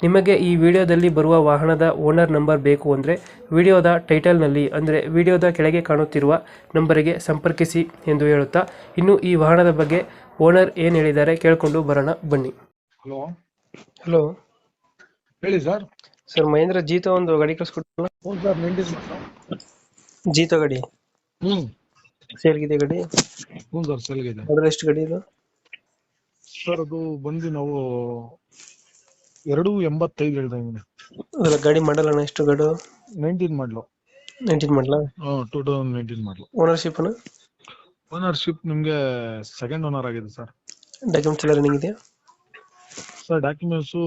ನಿಮಗೆ ಈ ವಿಡಿಯೋದಲ್ಲಿ ಬರುವ ವಾಹನದ ಓನರ್ ನಂಬರ್ ಬೇಕು ಅಂದರೆ ವಿಡಿಯೋದ ಟೈಟಲ್ನಲ್ಲಿ ಅಂದರೆ ವಿಡಿಯೋದ ಕೆಳಗೆ ಕಾಣುತ್ತಿರುವ ನಂಬರಿಗೆ ಸಂಪರ್ಕಿಸಿ ಎಂದು ಹೇಳುತ್ತಾ ಇನ್ನು ಈ ವಾಹನದ ಬಗ್ಗೆ ಓನರ್ ಏನು ಹೇಳಿದ್ದಾರೆ ಕೇಳಿಕೊಂಡು ಬರೋಣ ಬನ್ನಿ. ಹಲೋ. ಹಲೋ. ಹೇಳಿ ಸರ್. ಸರ್ ಮಹೇಂದ್ರ ಜೀತ ಒಂದು ಗಾಡಿ ಕಳಿಸ್ಕೊಟ್ಟು ಹ್ಞೂ ಸರ್ ನಿಂಡಿಸ್ ಜೀತ ಗಡಿ. ಹ್ಞೂ. ಸೇಲ್ಗಿದೆ ಗಾಡಿ? ಹ್ಞೂ ಸರ್ ಸೆಲ್ಗಿದೆ. ಅದ್ರ ಎಷ್ಟು ಗಾಡಿ ಇದು? ಸರ್ ಅದು ಬಂದು ನಾವು ಎರಡು ಎಂಬತ್ತೈದು ಅದರ ಗಾಡಿ ಮಾಡಲ್ಲ ಎಷ್ಟು ಗಾಡು? ನೈನ್ಟೀನ್ ಮಾಡಲು. ನೈನ್ಟೀನ್ ಮಾಡ್ಲ? ಟೂ ತೌಸಂಡ್ ನೈನ್ಟೀನ್ ಮಾಡಲು. ಓನರ್ಶಿಪ್ ಓನರ್ಶಿಪ್ ನಿಮಗೆ ಸೆಕೆಂಡ್ ಓನರ್ ಆಗಿದೆ ಸರ್. ಡಾಕ್ಯುಮೆಂಟ್ಸ್ ಎಲ್ಲ ರನ್ನಿಂಗ್ ಇದೆ ಸರ್ ಡಾಕ್ಯುಮೆಂಟ್ಸು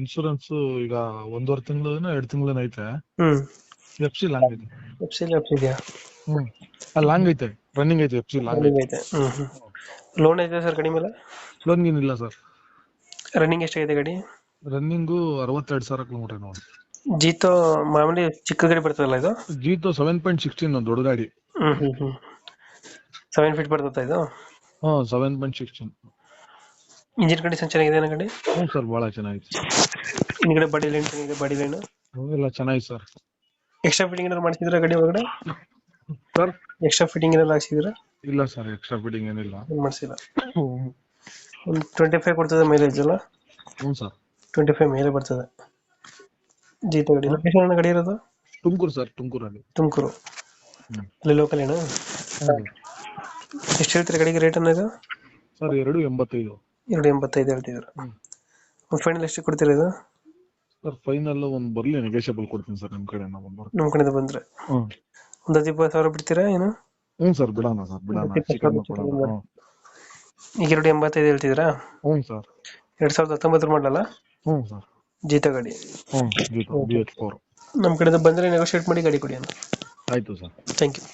ಇನ್ಶೂರೆನ್ಸ್ ಈಗ ಒಂದೂವರೆ ತಿಂಗಳು ಎರಡು ತಿಂಗಳು ಐತೆ. ಹ್ಮ್. ಎಫ್ ಸಿ ಲಾಂಗ್ ಐತೆ. ಸಿ ಎಫ್ ಇದೆಯಾ? ಹ್ಞೂ. ಲಾಂಗ್ ಐತೆ. ರನ್ನಿಂಗ್ ಐತೆ ಎಫ್ ಸಿ ಲಾಂಗ್ ಐತೆ. ಲೋನ್ ಐತೆ ಸರ್ ಕಡಿಮೆ ಲೋನ್ ಏನಿಲ್ಲ ಸರ್. ರನ್ನಿಂಗ್ ಎಷ್ಟಾಗಿದೆ ಗಾಡಿ? ರನ್ನಿಂಗು ಅರವತ್ತೆರಡು ಸಾವಿರ ಕಿಲೋಮೀಟರ್ ನೋಡಿ. ಜೀತೋ ಮಾಮೂಲಿ ಚಿಕ್ಕ ಗಾಡಿ ಬರ್ತದಲ್ಲ ಇದು? ಜೀತೋ ಸೆವೆನ್ ಪಾಯಿಂಟ್ ಸಿಕ್ಸ್ಟೀನ್ ದೊಡ್ಡ ಗಾಡಿ. ಹ್ಮ್ ಹ್ಮ್ ಹ್ಮ್. ಸೆವೆನ್ ಫೀಟ್ ಬರ್ತದ ಇದು? ಹಾ seven point sixteen engine condition ಚೆನ್ನಾಗಿದೆ ಏನ ಗಾಡಿ? ಹ್ಞೂ ಸರ್ ಭಾಳ ಚೆನ್ನಾಗಿದೆ. ಹಿಂದ್ಗಡೆ ಬಾಡಿ ಲೈನ್ ಚೆನ್ನಾಗಿದೆ ಬಾಡಿ ಲೈನ್ ಎಲ್ಲ ಚೆನ್ನಾಗಿದೆ ಸರ್ ಎಕ್ಸ್ಟ್ರಾ ಫಿಟ್ಟಿಂಗ್ ಏನಾದ್ರು ಮಾಡಿಸಿದ್ರ ಗಾಡಿ ಒಳಗಡೆ? ಸರ್ ಎಕ್ಸ್ಟ್ರಾ ಫಿಟ್ಟಿಂಗ್ ಏನಾದ್ರು ಹಾಕ್ಸಿದ್ರ ಇಲ್ಲ ಸರ್ ಎಕ್ಸ್ಟ್ರಾ ಫಿಟ್ಟಿಂಗ್ ಏನಿಲ್ಲ. ಏನು ಮಾಡಿಸಿಲ್ಲ? ಒಂದು ಟ್ವೆಂಟಿ ಫೈವ್ ಕೊಡ್ತದೆ ಮೈಲೇಜ್ ಅಲ್ಲ? ಹ್ಞೂ ಸರ್ ಟ್ವೆಂಟಿ ಫೈವ್ ಮೇಲೆ ಬರ್ತದೆ. ಜೀತ ಗಾಡಿ. ಲೊಕೇಶನ್ ಗಾಡಿ ಇರೋದು? ತುಮಕೂರು ಸರ್ ತುಮಕೂರಲ್ಲಿ. ತುಮಕೂರು. ಅಲ್ಲಿ ಲೋಕಲ್ ಏನಾ? ಎಷ್ಟು ಹೇಳ್ತೀರಿ ಗಾಡಿಗೆ ರೇಟ್ ಅನ್ನೋದು ಸರ್ ಎರಡು ಎಂಬತ್ತೈದು. ಎರಡು ಎಂಬತ್ತೈದು ಹೇಳ್ತಿದ್ರು. ಒಂದು ಫೈನಲ್ ಎಷ್ಟು ಕೊಡ್ತೀರಾ ಇದು? ಸರ್ ಫೈನಲ್ ಒಂದು ಬರಲಿ ನೆಗೋಷಿಯಬಲ್ ಕೊಡ್ತೀನಿ ಸರ್ ನಿಮ್ಮ ಕಡೆ ನಾವು ಒಂದು ನಮ್ಮ ಕಡೆಯಿಂದ ಬಂದ್ರೆ. ಒಂದು ಹತ್ತು ಇಪ್ಪತ್ತು ಸಾವಿರ ಬಿಡ್ತೀರಾ ಏನು? ಹ್ಞೂ ಸರ್ ಬಿಡೋಣ ಸರ್ ಬಿಡೋಣ. ಈಗ ಎರಡು ಎಂಬತ್ತೈದು ಹೇಳ್ತಿದ್ರಾ ಹ್ಞೂ ಸರ್. ಎರಡ್ ಸಾವಿರದ ಹತ್ತೊಂಬತ್ತರ ಮಾಡಲ್ಲ ಹ್ಞೂ ಸರ್. ಜೀತ ಗಾಡಿ. ಹ್ಞೂ ಜೀತೋ ಬಿ ಎಚ್ ಫೋರ್ ನಮ್ಮ ಕಡೆಯಿಂದ ಬಂದ್ರೆ ಮಾಡಿ ಗಾಡಿ ಕೊಡಿ ಅಣ್ಣ ಆಯಿತು ಸರ್. Thank you